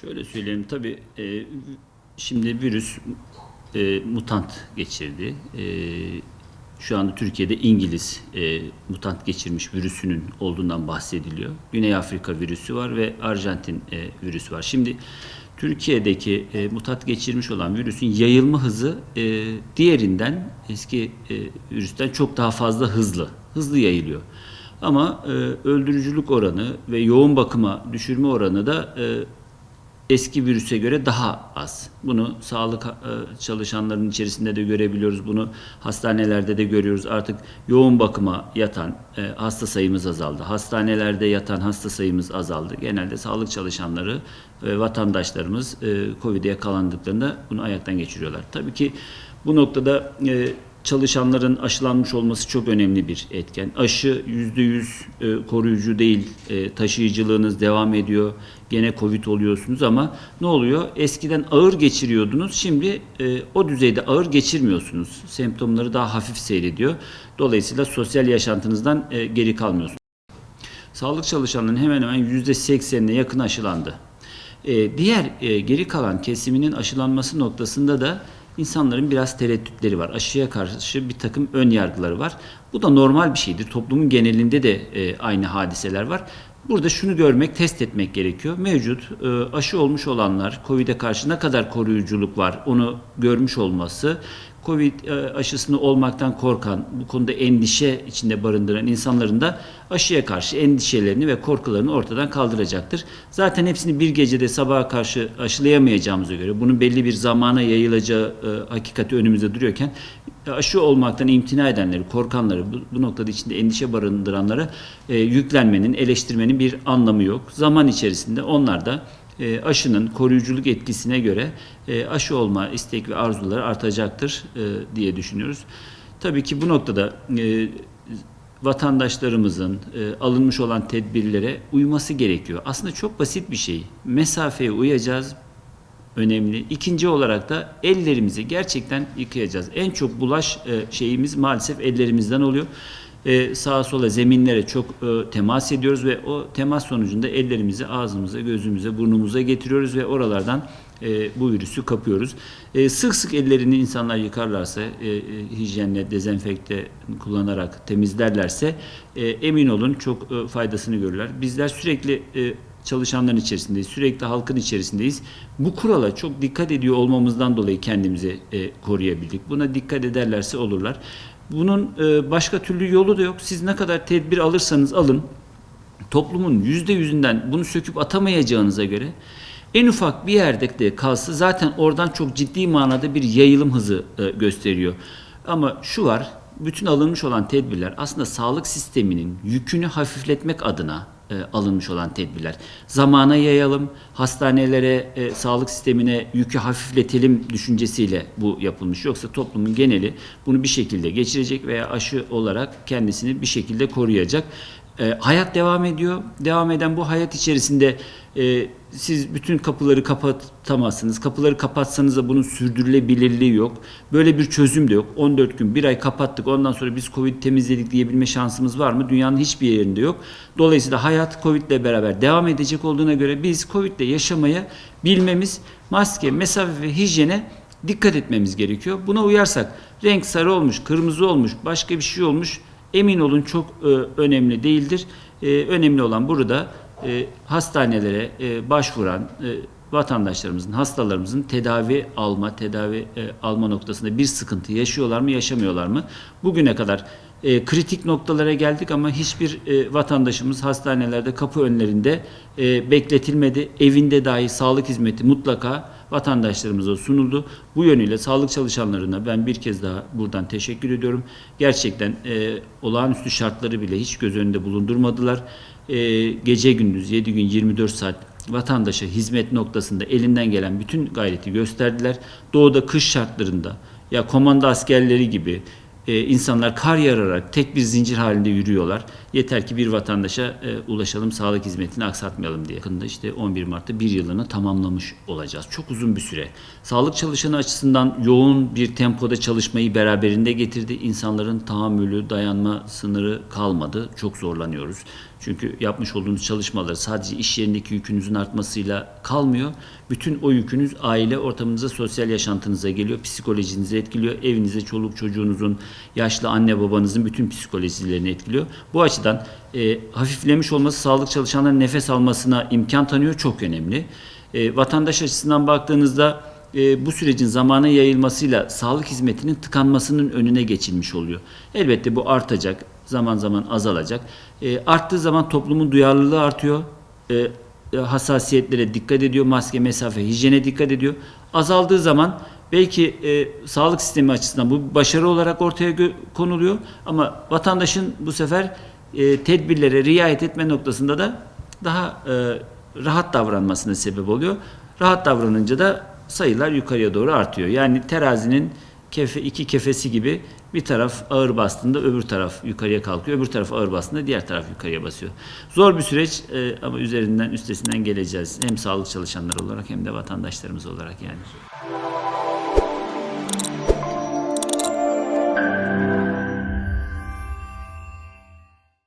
Şöyle söyleyeyim tabii e, şimdi virüs e, mutant geçirdi. E, şu anda Türkiye'de İngiliz e, mutant geçirmiş virüsünün olduğundan bahsediliyor. Güney Afrika virüsü var ve Arjantin e, virüsü var. Şimdi Türkiye'deki e, mutant geçirmiş olan virüsün yayılma hızı e, diğerinden eski e, virüsten çok daha fazla hızlı. Hızlı yayılıyor. Ama e, öldürücülük oranı ve yoğun bakıma düşürme oranı da e, eski virüse göre daha az. Bunu sağlık e, çalışanlarının içerisinde de görebiliyoruz. Bunu hastanelerde de görüyoruz. Artık yoğun bakıma yatan e, hasta sayımız azaldı. Hastanelerde yatan hasta sayımız azaldı. Genelde sağlık çalışanları ve vatandaşlarımız e, Covid'e yakalandıklarında bunu ayaktan geçiriyorlar. Tabii ki bu noktada çalışanların aşılanmış olması çok önemli bir etken. Aşı %100 e, koruyucu değil, e, taşıyıcılığınız devam ediyor. Gene Covid oluyorsunuz ama ne oluyor? Eskiden ağır geçiriyordunuz, şimdi e, o düzeyde ağır geçirmiyorsunuz. Semptomları daha hafif seyrediyor. Dolayısıyla sosyal yaşantınızdan geri kalmıyorsunuz. Sağlık çalışanlarının hemen hemen %80'ine yakın aşılandı. Diğer geri kalan kesiminin aşılanması noktasında da insanların biraz tereddütleri var. Aşıya karşı bir takım ön yargıları var. Bu da normal bir şeydir. Toplumun genelinde de e, aynı hadiseler var. Burada şunu görmek, test etmek gerekiyor. Mevcut e, aşı olmuş olanlar, COVID'e karşı ne kadar koruyuculuk var onu görmüş olması, Covid e, aşısını olmaktan korkan, bu konuda endişe içinde barındıran insanların da aşıya karşı endişelerini ve korkularını ortadan kaldıracaktır. Zaten hepsini bir gecede sabaha karşı aşılayamayacağımıza göre bunun belli bir zamana yayılacağı e, hakikati önümüzde duruyorken aşı olmaktan imtina edenleri, korkanları, bu, bu noktada içinde endişe barındıranlara e, yüklenmenin, eleştirmenin bir anlamı yok. Zaman içerisinde onlar da e, aşının koruyuculuk etkisine göre e, aşı olma istek ve arzuları artacaktır e, diye düşünüyoruz. Tabii ki bu noktada e, vatandaşlarımızın e, alınmış olan tedbirlere uyması gerekiyor. Aslında çok basit bir şey. Mesafeye uyacağız, önemli. İkinci olarak da ellerimizi gerçekten yıkayacağız. En çok bulaş e, şeyimiz maalesef ellerimizden oluyor. E, sağa sola zeminlere çok e, temas ediyoruz ve o temas sonucunda ellerimizi ağzımıza, gözümüze, burnumuza getiriyoruz ve oralardan e, bu virüsü kapıyoruz. E, sık sık ellerini insanlar yıkarlarsa, e, e, hijyenle, dezenfekte kullanarak temizlerlerse e, emin olun çok e, faydasını görürler. Bizler sürekli e, çalışanların içerisindeyiz. Sürekli halkın içerisindeyiz. Bu kurala çok dikkat ediyor olmamızdan dolayı kendimizi e, koruyabildik. Buna dikkat ederlerse olurlar. Bunun e, başka türlü yolu da yok. Siz ne kadar tedbir alırsanız alın, toplumun yüzde yüzünden bunu söküp atamayacağınıza göre en ufak bir yerde de kalsa zaten oradan çok ciddi manada bir yayılım hızı e, gösteriyor. Ama şu var, bütün alınmış olan tedbirler aslında sağlık sisteminin yükünü hafifletmek adına e, alınmış olan tedbirler. Zamana yayalım, hastanelere, e, sağlık sistemine yükü hafifletelim düşüncesiyle bu yapılmış. Yoksa toplumun geneli bunu bir şekilde geçirecek veya aşı olarak kendisini bir şekilde koruyacak. E, hayat devam ediyor. Devam eden bu hayat içerisinde e, siz bütün kapıları kapatamazsınız. Kapıları kapatsanız da bunun sürdürülebilirliği yok. Böyle bir çözüm de yok. 14 gün, bir ay kapattık. Ondan sonra biz Covid temizledik diyebilme şansımız var mı? Dünyanın hiçbir yerinde yok. Dolayısıyla hayat Covid ile beraber devam edecek olduğuna göre biz Covid ile yaşamaya bilmemiz, maske, mesafe ve hijyene dikkat etmemiz gerekiyor. Buna uyarsak renk sarı olmuş, kırmızı olmuş, başka bir şey olmuş emin olun çok e, önemli değildir. E, önemli olan burada e, hastanelere e, başvuran e, vatandaşlarımızın, hastalarımızın tedavi alma, tedavi e, alma noktasında bir sıkıntı yaşıyorlar mı, yaşamıyorlar mı? Bugüne kadar e, kritik noktalara geldik ama hiçbir e, vatandaşımız hastanelerde kapı önlerinde e, bekletilmedi. Evinde dahi sağlık hizmeti mutlaka vatandaşlarımıza sunuldu. Bu yönüyle sağlık çalışanlarına ben bir kez daha buradan teşekkür ediyorum. Gerçekten e, olağanüstü şartları bile hiç göz önünde bulundurmadılar. E, gece gündüz 7 gün 24 saat vatandaşa hizmet noktasında elinden gelen bütün gayreti gösterdiler. Doğuda kış şartlarında ya komando askerleri gibi e, insanlar kar yararak tek bir zincir halinde yürüyorlar. Yeter ki bir vatandaşa e, ulaşalım, sağlık hizmetini aksatmayalım diye. Yakında işte 11 Mart'ta bir yılını tamamlamış olacağız. Çok uzun bir süre. Sağlık çalışanı açısından yoğun bir tempoda çalışmayı beraberinde getirdi. İnsanların tahammülü, dayanma sınırı kalmadı. Çok zorlanıyoruz. Çünkü yapmış olduğunuz çalışmalar sadece iş yerindeki yükünüzün artmasıyla kalmıyor. Bütün o yükünüz aile ortamınıza, sosyal yaşantınıza geliyor. Psikolojinizi etkiliyor. Evinize çoluk çocuğunuzun, yaşlı anne babanızın bütün psikolojilerini etkiliyor. Bu açıdan e, hafiflemiş olması sağlık çalışanların nefes almasına imkan tanıyor. Çok önemli. E, vatandaş açısından baktığınızda e, bu sürecin zamana yayılmasıyla sağlık hizmetinin tıkanmasının önüne geçilmiş oluyor. Elbette bu artacak, zaman zaman azalacak. E, arttığı zaman toplumun duyarlılığı artıyor. E, e, hassasiyetlere dikkat ediyor, maske, mesafe, hijyene dikkat ediyor. Azaldığı zaman belki e, sağlık sistemi açısından bu başarı olarak ortaya konuluyor ama vatandaşın bu sefer e, tedbirlere riayet etme noktasında da daha e, rahat davranmasına sebep oluyor. Rahat davranınca da sayılar yukarıya doğru artıyor. Yani terazinin kefe, iki kefesi gibi bir taraf ağır bastığında öbür taraf yukarıya kalkıyor. Öbür taraf ağır bastığında diğer taraf yukarıya basıyor. Zor bir süreç e, ama üzerinden üstesinden geleceğiz. Hem sağlık çalışanları olarak hem de vatandaşlarımız olarak yani.